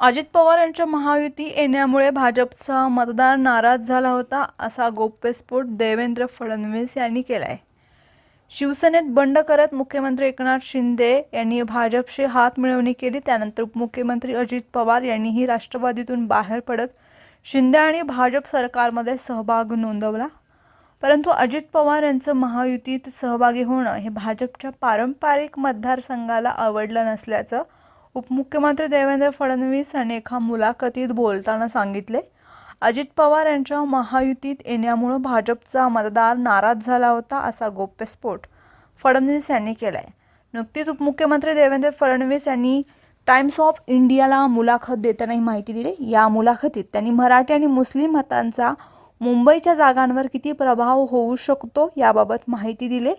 अजित पवार यांच्या महायुती येण्यामुळे भाजपचा मतदार नाराज झाला होता असा गोप्यस्फोट देवेंद्र फडणवीस यांनी केला आहे शिवसेनेत बंड करत मुख्यमंत्री एकनाथ शिंदे यांनी भाजपशी हात मिळवणी केली त्यानंतर उपमुख्यमंत्री अजित पवार यांनीही राष्ट्रवादीतून बाहेर पडत शिंदे आणि भाजप सरकारमध्ये सहभाग नोंदवला. परंतु अजित पवार यांचं महायुतीत सहभागी होणं हे भाजपच्या पारंपरिक मतदारसंघाला आवडलं नसल्याचं उपमुख्यमंत्री देवेंद्र फडणवीस यांनी एका मुलाखतीत बोलताना सांगितले अजित पवार यांच्या महायुतीत येण्यामुळं भाजपचा मतदार नाराज झाला होता असा गोप्यस्फोट फडणवीस यांनी केला आहे नुकतीच उपमुख्यमंत्री देवेंद्र फडणवीस यांनी टाइम्स ऑफ इंडियाला मुलाखत देताना ही माहिती दिली. या मुलाखतीत त्यांनी मराठी आणि मुस्लिम मतांचा मुंबईच्या जागांवर किती प्रभाव होऊ शकतो याबाबत माहिती दिली.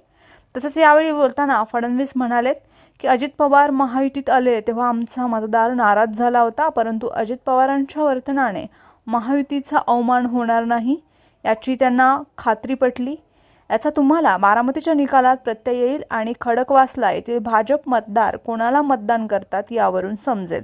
तसंच यावेळी बोलताना फडणवीस म्हणालेत की अजित पवार महायुतीत आले तेव्हा आमचा मतदार नाराज झाला होता परंतु अजित पवारांच्या वर्तनाने महायुतीचा अवमान होणार नाही याची त्यांना खात्री पटली. याचा तुम्हाला बारामतीच्या निकालात प्रत्यय येईल आणि खडकवासला येथील भाजप मतदार कोणाला मतदान करतात यावरून समजेल.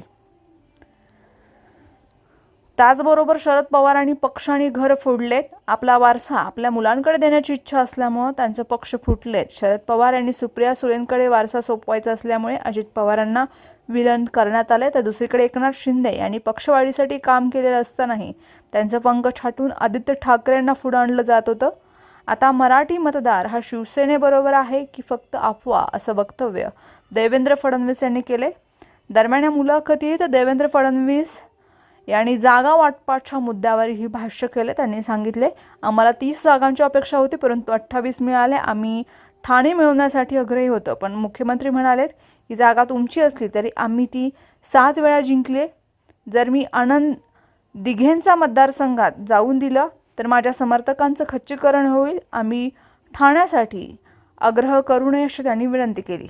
त्याचबरोबर शरद पवारांनी पक्षाने घर फोडलेत. आपला वारसा आपल्या मुलांकडे देण्याची इच्छा असल्यामुळं त्यांचे पक्ष फुटलेत. शरद पवार यांनी सुप्रिया सुळेंकडे वारसा सोपवायचा असल्यामुळे अजित पवारांना विलन करण्यात आले तर दुसरीकडे एकनाथ शिंदे यांनी पक्षवाढीसाठी काम केलेलं असतानाही त्यांचं पंख छाटून आदित्य ठाकरेंना पुढं आणलं जात होतं. आता मराठी मतदार हा शिवसेनेबरोबर आहे की फक्त अफवा असं वक्तव्य देवेंद्र फडणवीस यांनी केले दरम्यान या मुलाखतीत देवेंद्र फडणवीस यांनी जागा वाटपाच्या मुद्द्यावरही भाष्य केले. त्यांनी सांगितले आम्हाला तीस जागांची अपेक्षा होती परंतु अठ्ठावीस मिळाले. आम्ही ठाणे मिळवण्यासाठी आग्रही होतो. पण मुख्यमंत्री म्हणालेत ही जागा तुमची असली तरी आम्ही ती सात वेळा जिंकले. जर मी आनंद दिघेंचा मतदारसंघात जाऊन दिलं तर माझ्या समर्थकांचं खच्चीकरण होईल. आम्ही ठाण्यासाठी आग्रह करू नये अशी त्यांनी विनंती केली.